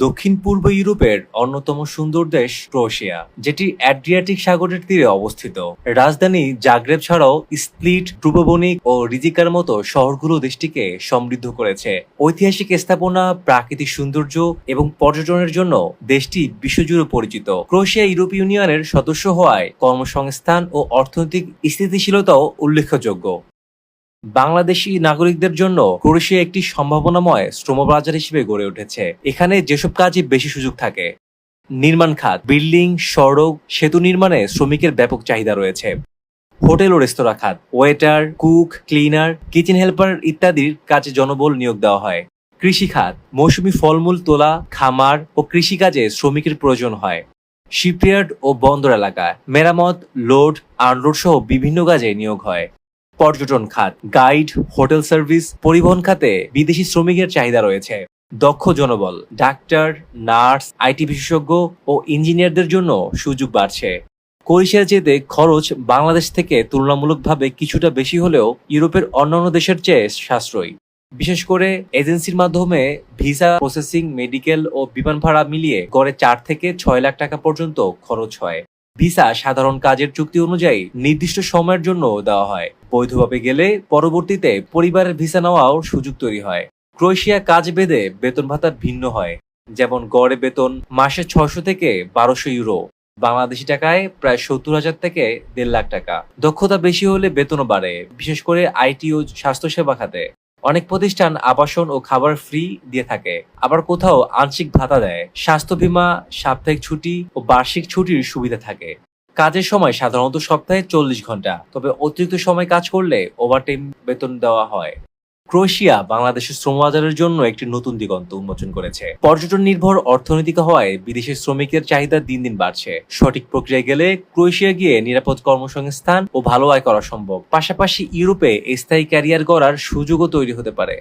দক্ষিণ পূর্ব ইউরোপের অন্যতম সুন্দর দেশ ক্রোয়েশিয়া, যেটি অ্যাড্রিয়াটিক সাগরের তীরে অবস্থিত। রাজধানী জাগ্রেব ছাড়াও স্প্লিট ড্রুববনিক ও রিজিকার মতো শহরগুলো দেশটিকে সমৃদ্ধ করেছে। ঐতিহাসিক স্থাপনা, প্রাকৃতিক সৌন্দর্য এবং পর্যটনের জন্য দেশটি বিশ্বজুড়ে পরিচিত। ক্রোয়েশিয়া ইউরোপীয় ইউনিয়নের সদস্য হওয়ায় কর্মসংস্থান ও অর্থনৈতিক স্থিতিশীলতাও উল্লেখযোগ্য। বাংলাদেশি নাগরিকদের জন্য ক্রোয়েশিয়া একটি সম্ভাবনাময় শ্রম বাজার হিসেবে গড়ে উঠেছে। এখানে যেসব কাজে বেশি সুযোগ থাকে, নির্মাণ খাত, বিল্ডিং, সড়ক, সেতু নির্মাণে শ্রমিকের ব্যাপক চাহিদা রয়েছে। হোটেল ও রেস্তোরাঁ খাত, waiter, cook, cleaner, kitchen helper ইত্যাদির কাজে জনবল নিয়োগ দেওয়া হয়। কৃষি খাত, মৌসুমি ফলমূল তোলা, খামার ও কৃষিকাজে শ্রমিকের প্রয়োজন হয়। শিপইয়ার্ড ও বন্দর এলাকা, মেরামত, লোড, আনলোড সহ বিভিন্ন কাজে নিয়োগ হয়। পর্যটন খাত, গাইড, হোটেল সার্ভিস, পরিবহন খাতে বিদেশি শ্রমিকের চাহিদা রয়েছে। দক্ষ জনবল, ডাক্তার, নার্স আইটি বিশেষজ্ঞ ও ইঞ্জিনিয়ারদের জন্য সুযোগ বাড়ছে। ক্রোয়েশিয়া যেতে খরচ বাংলাদেশ থেকে তুলনামূলকভাবে কিছুটা বেশি হলেও ইউরোপের অন্যান্য দেশের চেয়ে সাশ্রয়ী। বিশেষ করে এজেন্সির মাধ্যমে ভিসা, প্রসেসিং, মেডিকেল ও বিমান ভাড়া মিলিয়ে গড়ে চার থেকে ছয় লাখ টাকা পর্যন্ত খরচ হয়। ভিসা সাধারণ কাজের চুক্তি অনুযায়ী নির্দিষ্ট সময়ের জন্য দেওয়া হয়। বৈধভাবে গেলে পরবর্তীতে পরিবারের ভিসা নেওয়াও সুযোগ তৈরি হয়। ক্রোয়েশিয়া কাজ বেঁধে বেতন ভাতা ভিন্ন হয়, যেমন গড়ে বেতন মাসে ছশো থেকে বারোশো ইউরো, বাংলাদেশি টাকায় প্রায় সত্তর হাজার থেকে দেড় লাখ টাকা। দক্ষতা বেশি হলে বেতনও বাড়ে, বিশেষ করে আইটি ও স্বাস্থ্যসেবা খাতে। অনেক প্রতিষ্ঠান আবাসন ও খাবার ফ্রি দিয়ে থাকে। আবার কোথাও আংশিক ভাতা দেয়। স্বাস্থ্য বীমা, সাপ্তাহিক ছুটি ও বার্ষিক ছুটির সুবিধা থাকে। কাজের সময় সাধারণত সপ্তাহে চল্লিশ ঘণ্টা। তবে অতিরিক্ত সময় কাজ করলে ওভারটাইম বেতন দেওয়া হয়। ক্রোয়েশিয়া বাংলাদেশের শ্রম বাজারের জন্য একটি নতুন দিগন্ত উন্মোচন করেছে। পর্যটন নির্ভর অর্থনৈতিক হওয়ায় বিদেশের শ্রমিকের চাহিদা দিন দিন বাড়ছে। সঠিক প্রক্রিয়ায় গেলে ক্রোয়েশিয়া গিয়ে নিরাপদ কর্মসংস্থান ও ভালো আয় করা সম্ভব। পাশাপাশি ইউরোপে স্থায়ী ক্যারিয়ার গড়ার সুযোগও তৈরি হতে পারে।